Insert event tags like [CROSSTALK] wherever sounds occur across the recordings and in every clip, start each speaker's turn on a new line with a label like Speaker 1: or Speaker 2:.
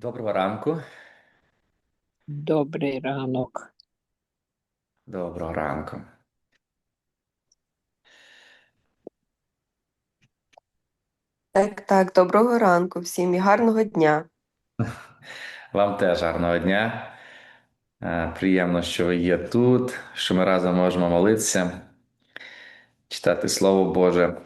Speaker 1: Доброго ранку.
Speaker 2: Добрий ранок.
Speaker 1: Доброго ранку.
Speaker 3: Так, так, доброго ранку всім і гарного дня. [LAUGHS]
Speaker 1: Вам теж гарного дня. Е, Приємно, що ви є тут, що ми разом можемо молитися, читати Слово Боже.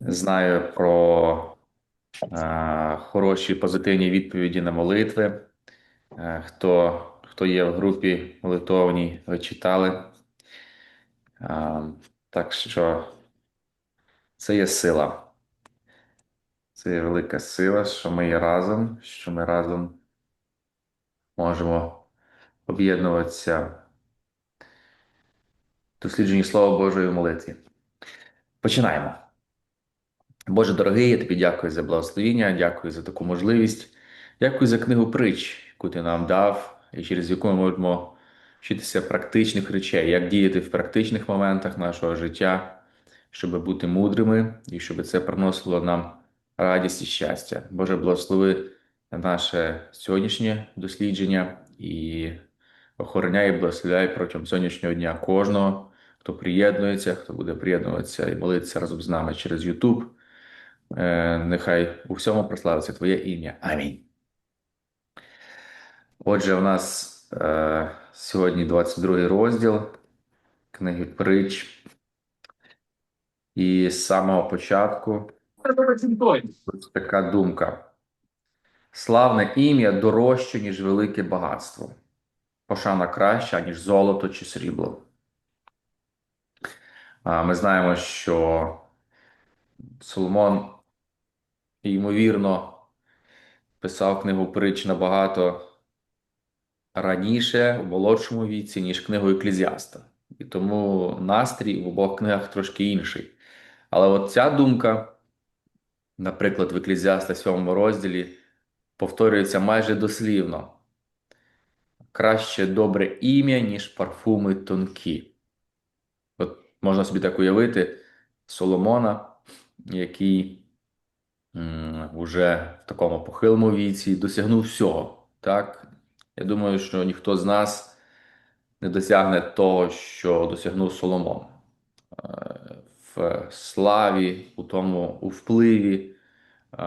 Speaker 1: Знаю про хороші позитивні відповіді на молитви. Хто, хто є в групі молитовній, ви читали. Так що це є сила. Це є велика сила, що ми є разом, що ми разом можемо об'єднуватися дослідженні Слова Божої в молитві. Починаємо. Боже дорогий, я тобі дякую за благословіння, дякую за таку можливість. Дякую за книгу притч, яку ти нам дав, і через яку ми можемо вчитися практичних речей, як діяти в практичних моментах нашого життя, щоб бути мудрими і щоб це приносило нам радість і щастя. Боже, благослови наше сьогоднішнє дослідження і охороняй і благословляй протягом сьогоднішнього дня кожного, хто приєднується, хто буде приєднуватися і молитися разом з нами через YouTube. Е, Нехай у всьому прославиться Твоє ім'я. Амінь. Отже, у нас е, сьогодні 22 розділ книги Притч. І з самого початку така думка. Славне ім'я дорожче, ніж велике багатство. Пошана краща, ніж золото чи срібло. Ми знаємо, що Соломон, ймовірно, писав книгу притч набагато раніше, в молодшому віці, ніж книгу Еклезіаста. І тому настрій в обох книгах трошки інший. Але от ця думка, наприклад, в Еклезіаста 7 розділі, повторюється майже дослівно. Краще добре ім'я, ніж парфуми тонкі. От можна собі так уявити Соломона, який уже в такому похилому віці досягнув всього. Так? Я думаю, що ніхто з нас не досягне того, що досягнув Соломон. Е, В славі, у тому, у впливі, е,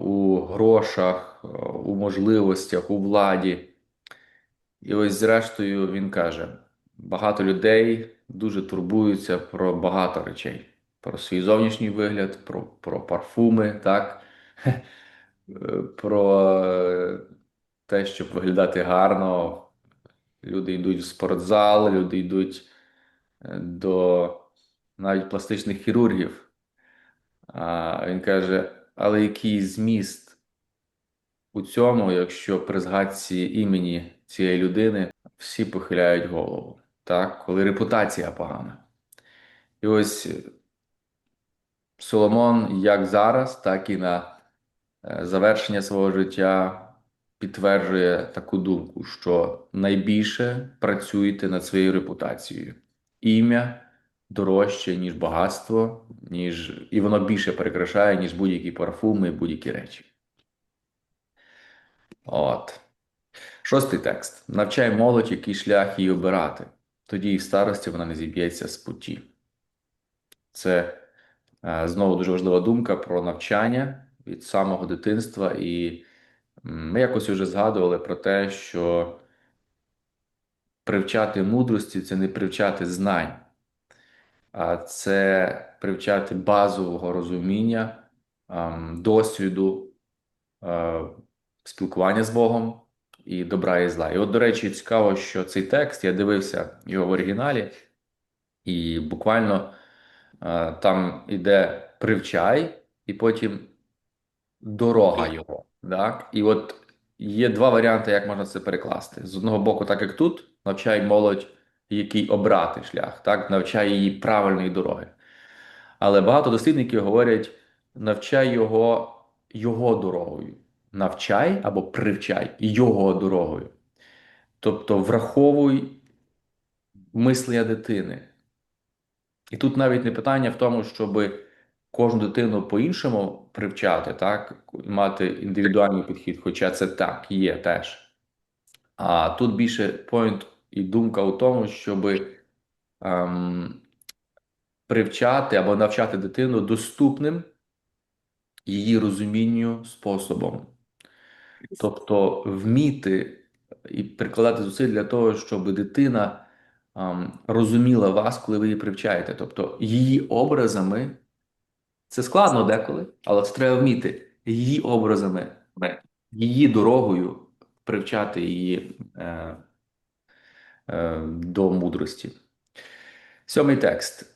Speaker 1: у грошах, е, у можливостях, у владі. І ось, зрештою, він каже: багато людей дуже турбуються про багато речей: про свій зовнішній вигляд, про, про парфуми, так? [LAUGHS] Про е, те, щоб виглядати гарно. Люди йдуть в спортзал, люди йдуть е, до навіть пластичних хірургів. А він каже: але який зміст у цьому, якщо при згадці імені цієї людини всі похиляють голову, так? Коли репутація погана. І ось Соломон як зараз, так і на е, завершення свого життя підтверджує таку думку, що найбільше працюйте над своєю репутацією. Ім'я дорожче, ніж багатство, ніж... і воно більше перекрашає, ніж будь-які парфуми і будь-які речі. От. Шостий текст. Навчай молодь, який шлях їй обирати. Тоді і в старості вона не зіб'ється з путі. Це знову дуже важлива думка про навчання від самого дитинства. І ми якось вже згадували про те, що привчати мудрості це не привчати знань, а це привчати базового розуміння, ем, досвіду, е, спілкування з Богом і добра і зла. І от, до речі, цікаво, що цей текст я дивився його в оригіналі, і буквально е, там іде привчай, і потім дорога його. Так? І от є два варіанти, як можна це перекласти. З одного боку, так як тут, навчай молодь, який обрати шлях, так? навчай її правильної дороги. Але багато дослідників говорять: навчай його його дорогою. Навчай або привчай його дорогою. Тобто враховуй мислення дитини. І тут навіть не питання в тому, щоб кожну дитину по-іншому привчати, так, мати індивідуальний підхід, хоча це так є теж. А тут більше point і думка у тому, щоб ем, привчати або навчати дитину доступним її розумінню способом. Тобто вміти і прикладати зусиль для того, щоб дитина розуміла вас, коли ви її привчаєте. Тобто її образами, це складно деколи, але це треба вміти її образами, її дорогою привчати її е, е, до мудрості. Сьомий текст.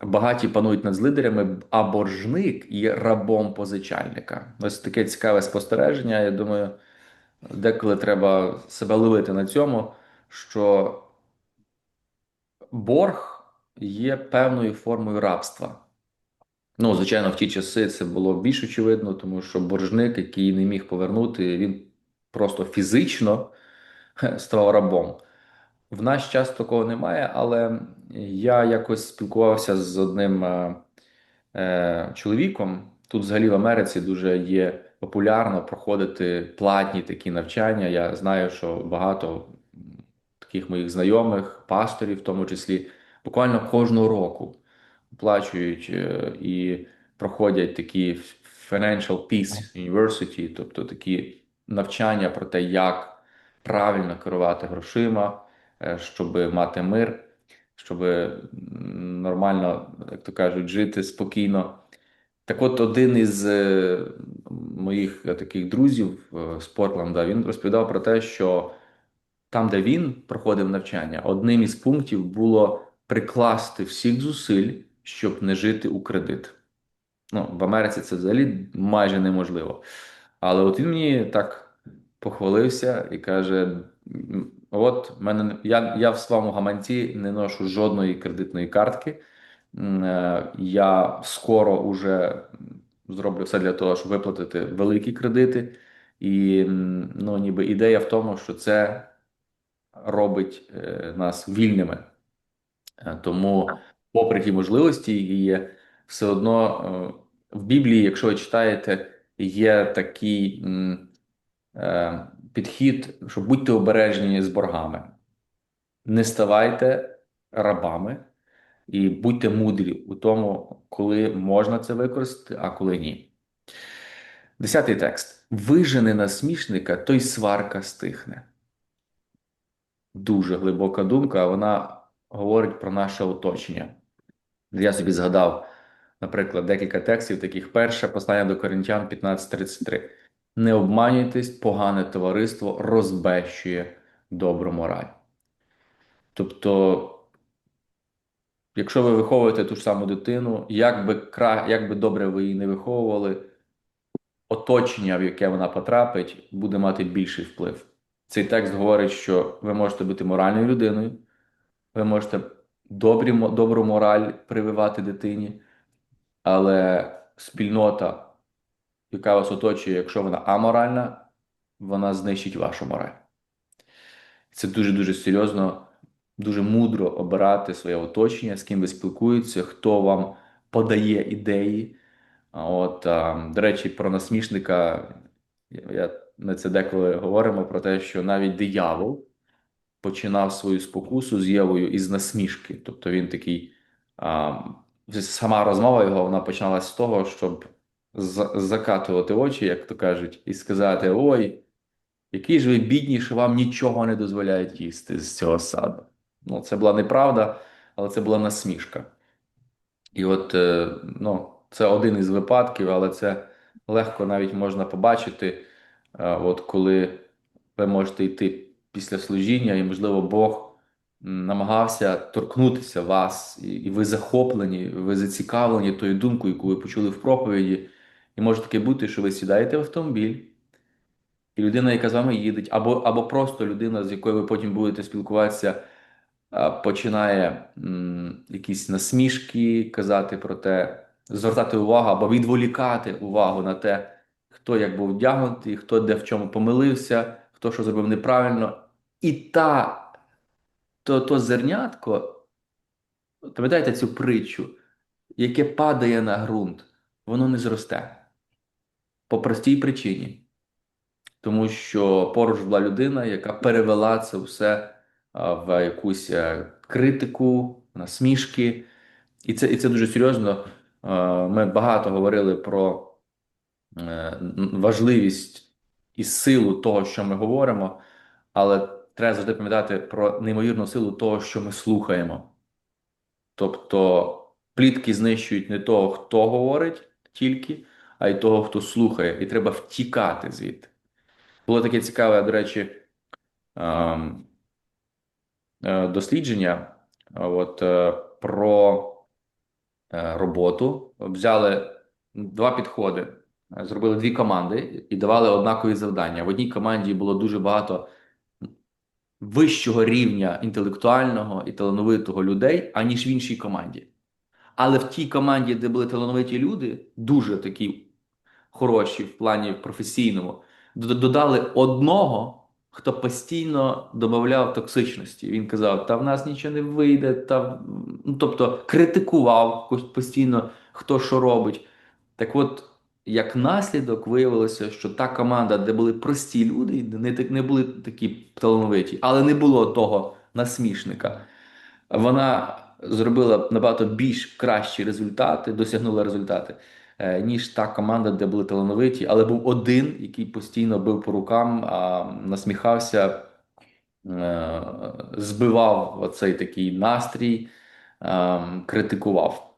Speaker 1: Багаті панують над злидарями, а боржник є рабом позичальника. Ось таке цікаве спостереження. Я думаю, деколи треба себе ловити на цьому, що борг є певною формою рабства. Ну, звичайно, в ті часи це було більш очевидно, тому що боржник, який не міг повернути, він просто фізично хе, [LAUGHS] ставав рабом. В наш час такого немає, але я якось спілкувався з одним е, е, чоловіком. Тут, взагалі, в Америці дуже є популярно проходити платні такі навчання. Я знаю, що багато таких моїх знайомих, пасторів, в тому числі, буквально кожного року оплачують е, і проходять такі Financial Peace University, тобто такі навчання про те, як правильно керувати грошима, е, щоб мати мир, щоб нормально, як то кажуть, жити спокійно. Так от один із е, моїх таких друзів з Портленда, він розповідав про те, що там, де він проходив навчання, одним із пунктів було прикласти всіх зусиль, щоб не жити у кредит. Ну, в Америці це взагалі майже неможливо. Але от він мені так похвалився і каже: от мене я, я в своєму гаманці не ношу жодної кредитної картки. Е, я скоро уже зроблю все для того, щоб виплатити великі кредити. І ну, ніби ідея в тому, що це робить е, нас вільними. Е, тому, попри ті можливості, які є, все одно в Біблії, якщо ви читаєте, є такий підхід, що будьте обережні з боргами. Не ставайте рабами. І будьте мудрі у тому, коли можна це використати, а коли ні. Десятий текст. Вижени насмішника, той сварка стихне. Дуже глибока думка, вона говорить про наше оточення. Я собі згадав, наприклад, декілька текстів, таких перше послання до Коринтян 15.33. Не обманюйтесь, погане товариство розбещує добру мораль. Тобто Якщо ви виховуєте ту ж саму дитину, як би кра... як би добре ви її не виховували, оточення, в яке вона потрапить, буде мати більший вплив. Цей текст говорить, що ви можете бути моральною людиною, ви можете добрі, добру мораль прививати дитині, але спільнота, яка вас оточує, якщо вона аморальна, вона знищить вашу мораль. Це дуже-дуже серйозно дуже мудро обирати своє оточення, з ким ви спілкуєтеся, хто вам подає ідеї. От, До речі, про насмішника я, ми це деколи говоримо про те, що навіть диявол починав свою спокусу з Євою із насмішки. Тобто він такий. А, Сама розмова його вона починалася з того, щоб закатувати очі, як то кажуть, і сказати: Ой, який ж ви бідні, що вам нічого не дозволяють їсти з цього саду. Ну, це була неправда, але це була насмішка. І от е, ну, це один із випадків, але це легко навіть можна побачити, от коли ви можете йти після служіння, і, можливо, Бог намагався торкнутися вас, і ви захоплені, ви зацікавлені тою думкою, яку ви почули в проповіді. І може таке бути, що ви сідаєте в автомобіль, і людина, яка з вами їде, або, або просто людина, з якою ви потім будете спілкуватися починає якісь насмішки казати про те, звертати увагу або відволікати увагу на те, хто як був вдягнутий, хто де в чому помилився, хто що зробив неправильно. І та, то, то зернятко, пам'ятаєте цю притчу, яке падає на ґрунт, воно не зросте. По простій причині. Тому що поруч була людина, яка перевела це все в якусь е, критику, насмішки. І це, і це дуже серйозно. Ми багато говорили про важливість і силу того, що ми говоримо, але треба завжди пам'ятати про неймовірну силу того, що ми слухаємо. Тобто плітки знищують не того, хто говорить тільки, а й того, хто слухає, і треба втікати звідти. Було таке цікаве, до речі, ем, е, дослідження е, от, е, про е, роботу. Взяли два підходи, е, зробили дві команди і давали однакові завдання. В одній команді було дуже багато вищого рівня інтелектуального і талановитого людей, аніж в іншій команді. Але в тій команді, де були талановиті люди, дуже такі хороші в плані професійному, додали одного, хто постійно додавав токсичності. Він казав: та в нас нічого не вийде, та ну, тобто критикував постійно, хто що робить. Так от, як наслідок, виявилося, що та команда, де були прості люди, не, не були такі талановиті, але не було того насмішника вона зробила набагато більш кращі результати, досягнула результати, е, ніж та команда, де були талановиті, але був один, який постійно бив по рукам, а, насміхався, е, збивав оцей такий настрій, е, критикував.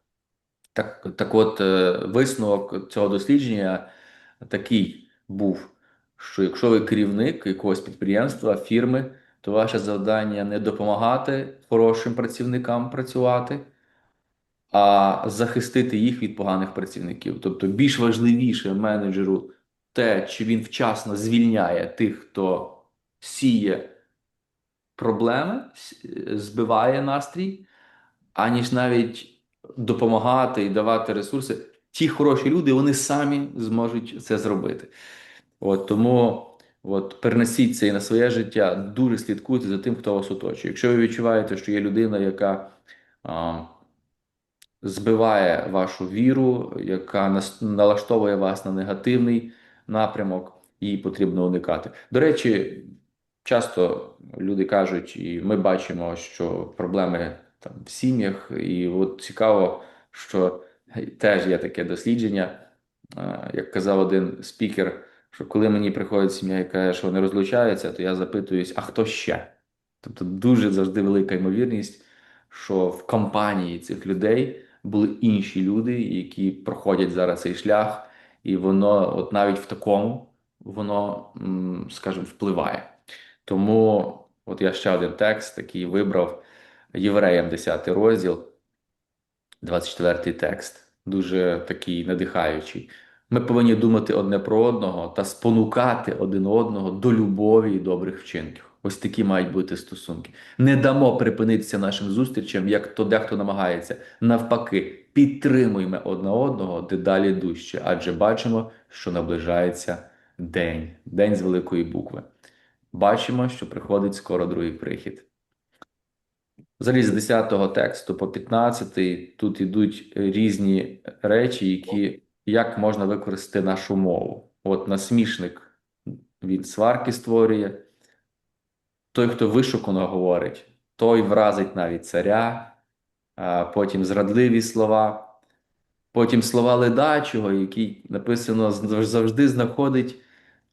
Speaker 1: Так, так от, е, висновок цього дослідження такий був, що якщо ви керівник якогось підприємства, фірми, то ваше завдання не допомагати хорошим працівникам працювати, а захистити їх від поганих працівників. Тобто більш важливіше менеджеру те, чи він вчасно звільняє тих, хто сіє проблеми, збиває настрій, аніж навіть допомагати і давати ресурси. Ті хороші люди, вони самі зможуть це зробити. От тому от, перенесіть це і на своє життя, дуже слідкуйте за тим, хто вас оточує. Якщо ви відчуваєте, що є людина, яка а, збиває вашу віру, яка нас- налаштовує вас на негативний напрямок, її потрібно уникати. До речі, часто люди кажуть, і ми бачимо, що проблеми там в сім'ях, і от цікаво, що теж є таке дослідження, е, як казав один спікер, що коли мені приходить сім'я і каже, що вони розлучаються, то я запитуюсь, а хто ще? Тобто дуже завжди велика ймовірність, що в компанії цих людей були інші люди, які проходять зараз цей шлях, і воно, от навіть в такому, воно, скажімо, впливає. Тому от я ще один текст такий вибрав Євреям 10 розділ, 24 текст, дуже такий надихаючий. Ми повинні думати одне про одного та спонукати один одного до любові і добрих вчинків. Ось такі мають бути стосунки. Не дамо припинитися нашим зустрічам, як то дехто намагається. Навпаки, підтримуємо одне одного дедалі дужче, адже бачимо, що наближається день, день з великої букви. Бачимо, що приходить скоро другий прихід. Взагалі, з 10 тексту по 15 тут ідуть різні речі, які як можна використати нашу мову. От насмішник він сварки створює. Той, хто вишукано говорить, той вразить навіть царя, потім зрадливі слова, потім слова ледачого, який написано завжди знаходить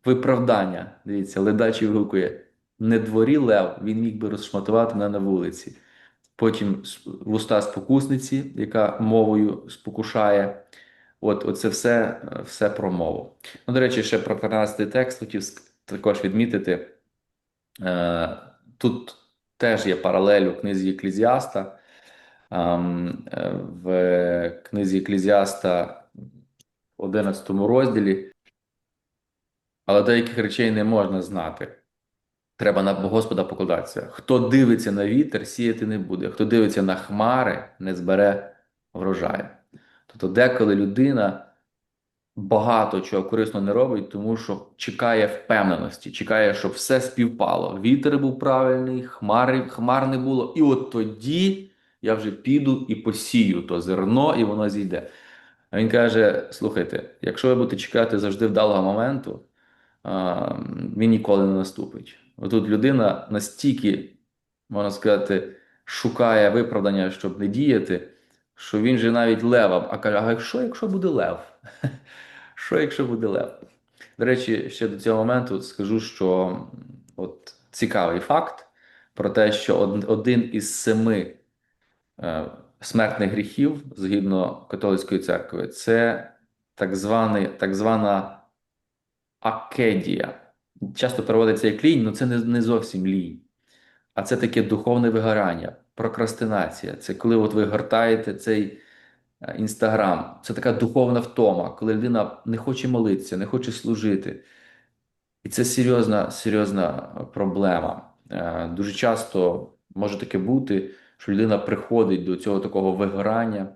Speaker 1: виправдання. Дивіться, ледачий вигукує: не дворі лев, він міг би розшматувати мене на вулиці. Потім вуста спокусниці, яка мовою спокушає. От, оце все, е, все про мову. Ну, до речі, ще про 13 текст хотів також відмітити. Е, Тут теж є паралель у книзі Еклезіаста. Ем, е, В книзі Еклезіаста в 11 розділі, але деяких речей не можна знати. Треба на Господа покладатися. Хто дивиться на вітер, сіяти не буде. Хто дивиться на хмари, не збере врожаю. Тобто, деколи людина багато чого корисно не робить, тому що чекає впевненості, чекає, щоб все співпало. Вітер був правильний, хмари, хмар не було. І от тоді я вже піду і посію то зерно, і воно зійде. А він каже: слухайте, якщо ви будете чекати завжди вдалого моменту, він ніколи не наступить. Отут людина настільки, можна сказати, шукає виправдання, щоб не діяти, що він же навіть лева. А каже: а що, якщо буде лев? [LAUGHS] Що, якщо буде лев? До речі, ще до цього моменту скажу, що от цікавий факт про те, що один із семи е, смертних гріхів згідно католицької церкви, це так званий, так звана акедія. Часто переводиться як лінь, але це не, не зовсім лінь. А це таке духовне вигорання, прокрастинація. Це коли от ви гортаєте цей е, інстаграм. Це така духовна втома, коли людина не хоче молитися, не хоче служити. І це серйозна, серйозна проблема. Е, Дуже часто може таке бути, що людина приходить до цього такого вигорання.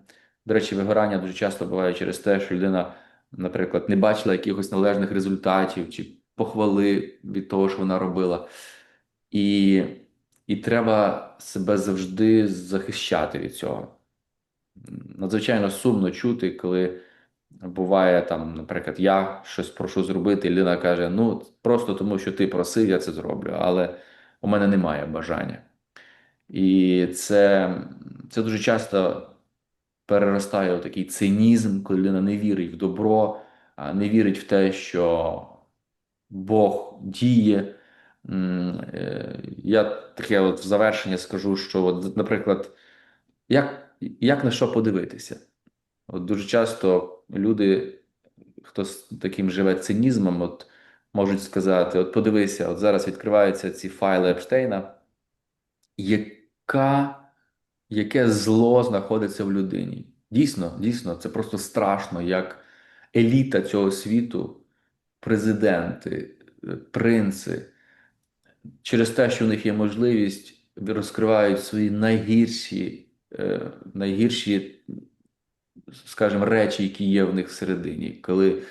Speaker 1: До речі, вигорання дуже часто буває через те, що людина, наприклад, не бачила якихось належних результатів чи похвали від того, що вона робила. І, і треба себе завжди захищати від цього. Надзвичайно сумно чути, коли буває там, наприклад, я щось прошу зробити, і людина каже: ну, просто тому, що ти просив, я це зроблю, але у мене немає бажання. І це, це дуже часто переростає у такий цинізм, коли людина не вірить в добро, не вірить в те, що Бог діє. Е, Я таке от в завершення скажу, що, от, наприклад, як, як на що подивитися? От дуже часто люди, хто з таким живе цинізмом, от можуть сказати: от подивися, от зараз відкриваються ці файли Епштейна, яка, яке зло знаходиться в людині. Дійсно, дійсно, це просто страшно, як еліта цього світу, президенти, е, принци, через те, що в них є можливість, розкривають свої найгірші, е, найгірші скажімо, речі, які є в них всередині, коли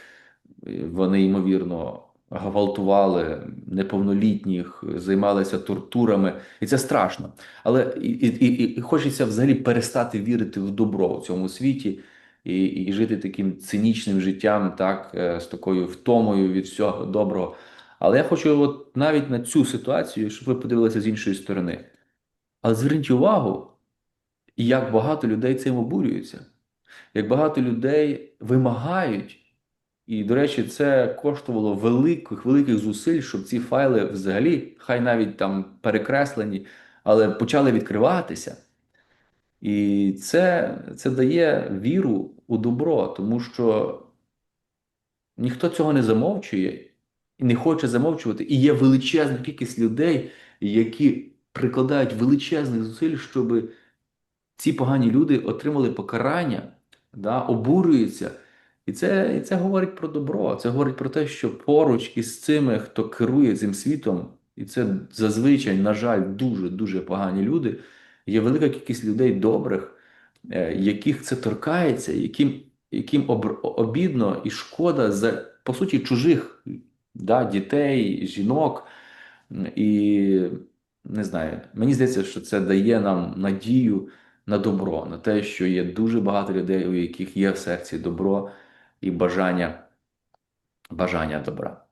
Speaker 1: вони, ймовірно, гвалтували неповнолітніх, займалися тортурами, і це страшно. Але і, і, і хочеться взагалі перестати вірити в добро в цьому світі і, і жити таким цинічним життям, так, е, з такою втомою від всього доброго. Але я хочу от навіть на цю ситуацію, щоб ви подивилися з іншої сторони. Але зверніть увагу, як багато людей цим обурюються як багато людей вимагають, і, до речі, це коштувало великих великих зусиль, щоб ці файли взагалі, хай навіть там перекреслені, але почали відкриватися. І це, це дає віру у добро, тому що ніхто цього не замовчує і не хоче замовчувати. І є величезна кількість людей, які прикладають величезних зусиль, щоб ці погані люди отримали покарання да, обурюються. І це, і це говорить про добро. Це говорить про те, що поруч із цими, хто керує цим світом, і це зазвичай, на жаль, дуже-дуже погані люди. Є велика кількість людей добрих, е, яких це торкається, яким яким об, обідно і шкода за, по суті, чужих да, дітей, жінок. І не знаю, мені здається, що це дає нам надію на добро, на те, що є дуже багато людей, у яких є в серці добро і бажання, бажання добра.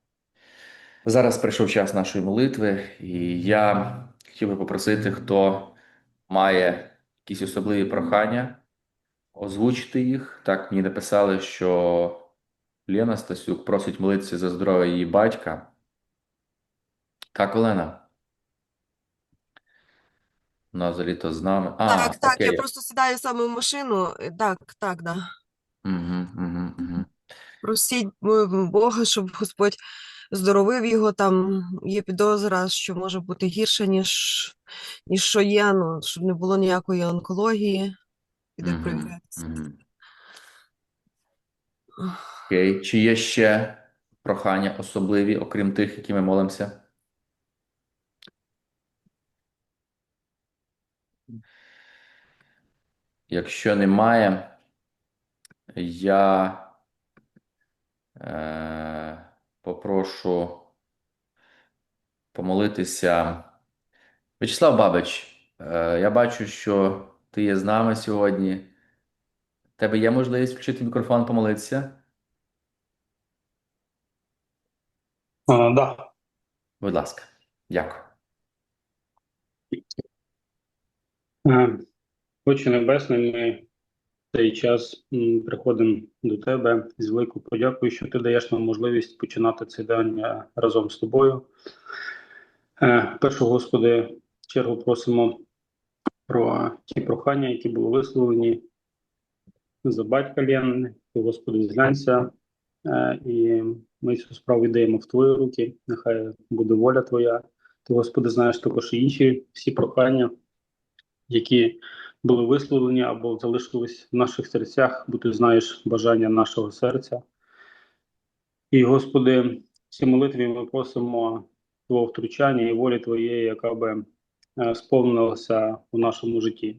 Speaker 1: Зараз прийшов час нашої молитви, і я хотів би попросити, хто має якісь особливі прохання, озвучити їх. Так, мені написали, що Лена Стасюк просить молитися за здоров'я її батька. Так, Олена? Вона взагалі-то з нами. А,
Speaker 3: Так, так, я просто сідаю саме в машину. Так, так, да.
Speaker 1: Угу, угу, угу.
Speaker 3: Просіть Бога, щоб Господь здоровив його. Там є підозра, що може бути гірше, ніж, ніж що є, ну, щоб не було ніякої онкології. Піде.
Speaker 1: Окей. Чи є ще прохання особливі, окрім тих, які ми молимося? Якщо немає, я е, попрошу помолитися. Вячеслав Бабич, е, я бачу, що ти є з нами сьогодні. тебе є можливість включити мікрофон, помолитися?
Speaker 2: А, да.
Speaker 1: Будь ласка, дякую.
Speaker 2: Е, Отче Небесний, ми цей час приходимо до Тебе з великою подякою, що Ти даєш нам можливість починати цей день разом з тобою. Е, Перше, Господи, в чергу просимо про ті прохання, які були висловлені за батька Ти, Господи, зглянься. Е, І ми цю справу віддаємо в Твої руки. Нехай буде воля Твоя. Ти, Господи, знаєш також і інші всі прохання, які були висловлені або залишились в наших серцях, бо ти знаєш бажання нашого серця. І, Господи, в цій молитві ми просимо Твого втручання і волі Твоєї, яка би е, сповнилася у нашому житті.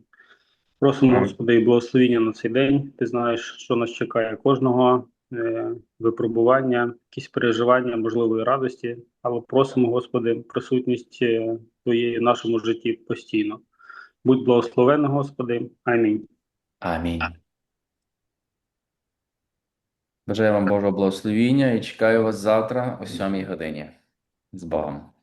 Speaker 2: Просимо, Господи, і благословіння на цей день. Ти знаєш, що нас чекає кожного е, випробування, якісь переживання, можливо, і радості, але просимо, Господи, присутність е, Твоєї в нашому житті постійно. Будь благословен, Господи. Амінь.
Speaker 1: Амінь. Бажаю вам Божого благословіння і чекаю вас завтра о 7 годині. З Богом.